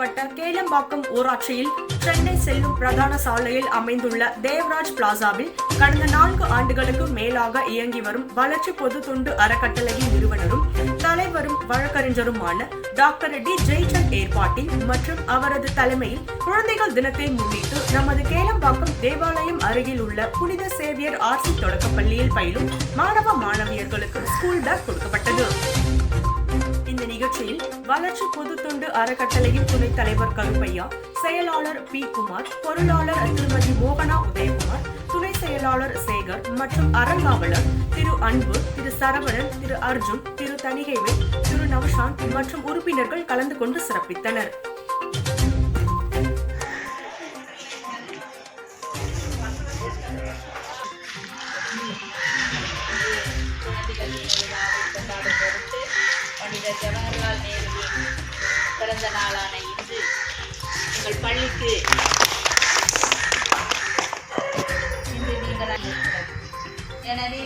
உட்பட்ட கேளம்பாக்கம் ஊராட்சியில் சென்னை செல்லும் பிரதான சாலையில் அமைந்துள்ள தேவராஜ் பிளாசாவில் கடந்த நான்கு ஆண்டுகளுக்கு மேலாக இயங்கி வரும் வளர்ச்சி பொது தொண்டு அறக்கட்டளையின் நிறுவனரும் தலைவரும் வழக்கறிஞருமான டாக்டர் டி. ஜெய்சந்த் ஏற்பாட்டில் மற்றும் அவரது தலைமையில் குழந்தைகள் தினத்தை முன்னிட்டு நமது கேளம்பாக்கம் தேவாலயம் அருகில் உள்ள புனித சேவியர் ஆர்சி தொடக்கப்பள்ளியில் பயிலும் மாணவ மாணவியர்களுக்கு ஸ்கூல் பேக் கொடுக்கப்பட்டது. நிகழ்ச்சியில் வளர்ச்சி பொது தொண்டு அறக்கட்டளையின் துணைத் தலைவர் கருப்பையா செயலாளர் பி. குமார் பொருளாளர் திருமதி மோகனா உதயகுமார் துணை செயலாளர் சேகர் மற்றும் அறங்காவலர் திரு அன்பு திரு சரவணன் திரு அர்ஜுன் திரு தனிகைவேல் திரு நவசாந்த் மற்றும் உறுப்பினர்கள் கலந்து கொண்டு சிறப்பித்தனர். பண்டிதர் ஜவஹர்லால் நேருவின் பிறந்த நாளான இன்று உங்கள் பள்ளிக்கு இன்று நீங்கள் எனவே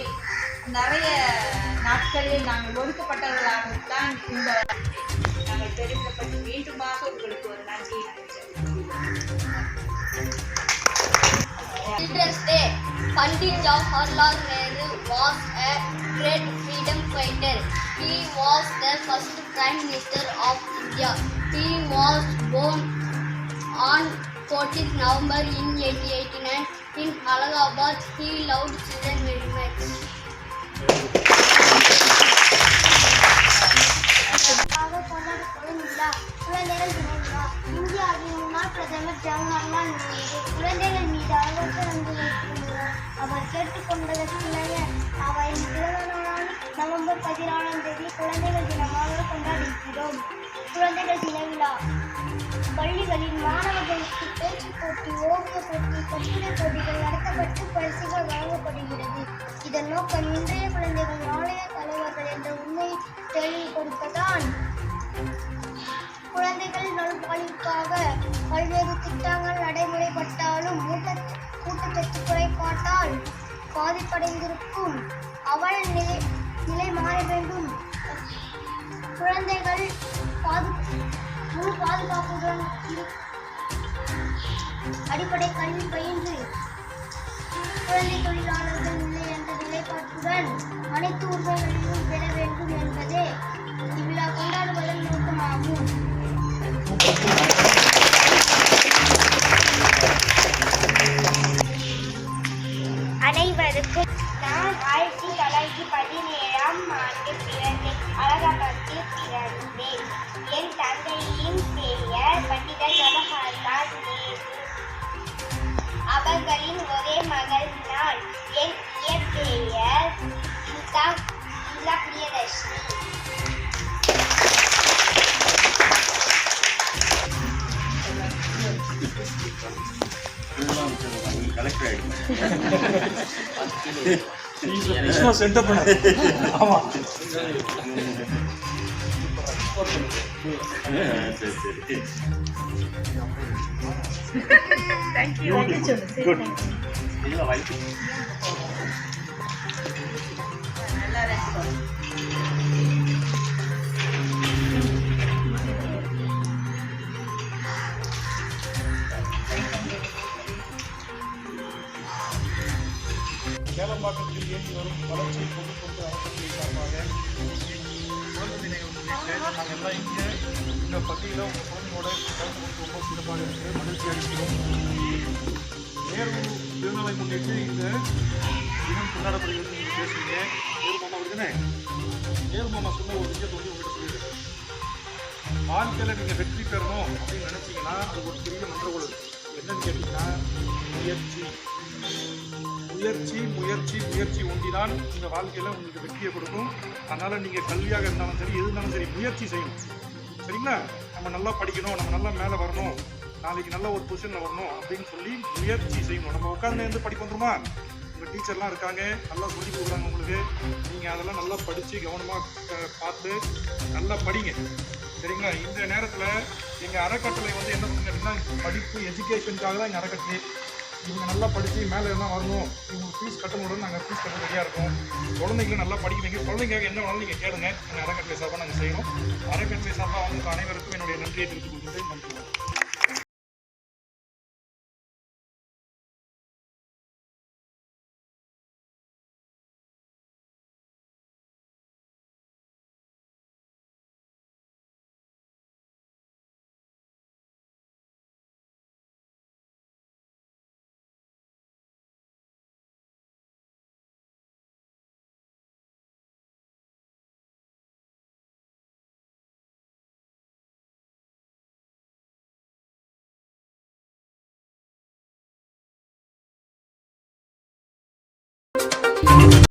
நிறைய நாட்களில் நாங்கள் ஒடுக்கப்பட்டவர்களாகத்தான் இந்த நாங்கள் பெருமைப்பட்டு மீண்டுமாக உங்களுக்கு ஒரு நன்றியை தெரிவித்துக் Children's Day. Pandit Jawaharlal Nehru was a great freedom fighter. He was the first Prime Minister of India. He was born on 14th November in 1889 in Allahabad. He loved children very much. இந்தியாவின் முன்னாள் பிரதமர் ஜவஹர்லால் நேரு குழந்தைகள் மீது அளவற்ற அன்பு அவர் கேட்டுக்கொண்டதற்கு November பதினாலாம் தேதி குழந்தைகள் தினமாக கொண்டாடுகிறோம். குழந்தைகள் தின விழா. பள்ளிகளில் மாணவர்களுக்கு பேச்சு போட்டி ஓவிய போட்டி கட்டுரை போட்டிகள் நடத்தப்பட்டு பரிசுகள் வழங்கப்படுகிறது. இதன் நோக்கம் இன்றைய குழந்தைகள் நாளைய தலைவர்கள் என்ற உண்மையை கொடுப்பதான் குழந்தைகள் நல்வாழ்வுக்காக பல்வேறு திட்டங்கள் நடைமுறைப்பட்டாலும் ஊட்ட ஊட்டச்சத்து குறைபாட்டால் பாதிப்படைந்திருக்கும். அவல நிலை நிலை மாற வேண்டும். குழந்தைகள் பாது முழு பாதுகாப்புடன் அடிப்படை கல்வி பயின்று குழந்தை தொழிலாளர்கள் இல்லை என்ற நிலைப்பாட்டுடன் அனைத்து உரிமைகளையும் பெற வேண்டும் என்பதே இவ்விழா கொண்டாடுவதன் நோக்கமாகும். கலெக்டர் ஆயிடுச்சு. சும்மா சென்டர் பண்ண சரி சரி. இல்லை நல்லா ரசிப்போம் கேளம்பாக்கத்தில் இயங்கி வரும் வளர்ச்சி பொதுக்கொண்டு அறக்கட்டளை சார்பாக குழந்தை தின நாங்கள் எல்லாம் இங்கே இந்த பள்ளியில் உங்கள் குழந்தையோட கலந்து கொண்டு ரொம்ப சிறப்பாக இருக்கு. மகிழ்ச்சி அளிக்கிறோம். நேரு திருநாளை முன்னிட்டு இந்த தினம் கொண்டாடப்படுகிறது நீங்கள் பேசுறீங்க. நேரு மாமா இருக்குன்னு நேரு மாமா சொன்ன ஒரு விஷயத்தை வந்து உங்கள்கிட்ட சொல்லியிருக்கேன் வாழ்க்கையில் நீங்கள் வெற்றி பெறணும் அப்படின்னு நினச்சிங்கன்னா அது ஒரு பெரிய மந்திரகோள் என்னன்னு கேட்டிங்கன்னா முயற்சி. முயற்சி முயற்சி முயற்சி ஒன்றிதான் இந்த வாழ்க்கையில் உங்களுக்கு வெற்றியை கொடுக்கும். அதனால் நீங்கள் கல்வியாக இருந்தாலும் சரி எது இருந்தாலும் சரி முயற்சி செய்யணும். சரிங்களா? நம்ம நல்லா படிக்கணும் நம்ம நல்லா மேலே வரணும் நாளைக்கு நல்ல ஒரு பொசிஷனில் வரணும் அப்படின்னு சொல்லி முயற்சி செய்யணும். நம்ம உட்காந்து இருந்து படிக்க வந்துருமா? உங்கள் டீச்சர்லாம் இருக்காங்க நல்லா சொல்லி கொடுக்குறாங்க உங்களுக்கு. நீங்கள் அதெல்லாம் நல்லா படித்து கவனமாக பார்த்து நல்லா படிங்க. சரிங்களா? இந்த நேரத்தில் எங்கள் அறக்கட்டளை வந்து என்ன பண்ணுறதுன்னா படிப்பு எஜுகேஷனுக்காக தான் எங்கள் அறக்கட்டளை இவங்க நல்லா படித்து மேலே என்ன வரணும் இவங்களுக்கு ஃபீஸ் கட்ட முடியும் நாங்கள் ஃபீஸ் கட்ட ரெடியாக இருக்கோம். குழந்தைங்களும் நல்லா படிக்க வைங்க. குழந்தைங்க என்ன வேணாலும் நீங்கள் கேளுங்க. நாங்கள் அறக்கட்டளை சார்பாக நாங்கள் செய்கிறோம் அறக்கட்டளை சார்பாக அவங்களுக்கு அனைவருக்கும் என்னுடைய நன்றியை தெரிவித்துக் கொள்கிறேன் நன்றி.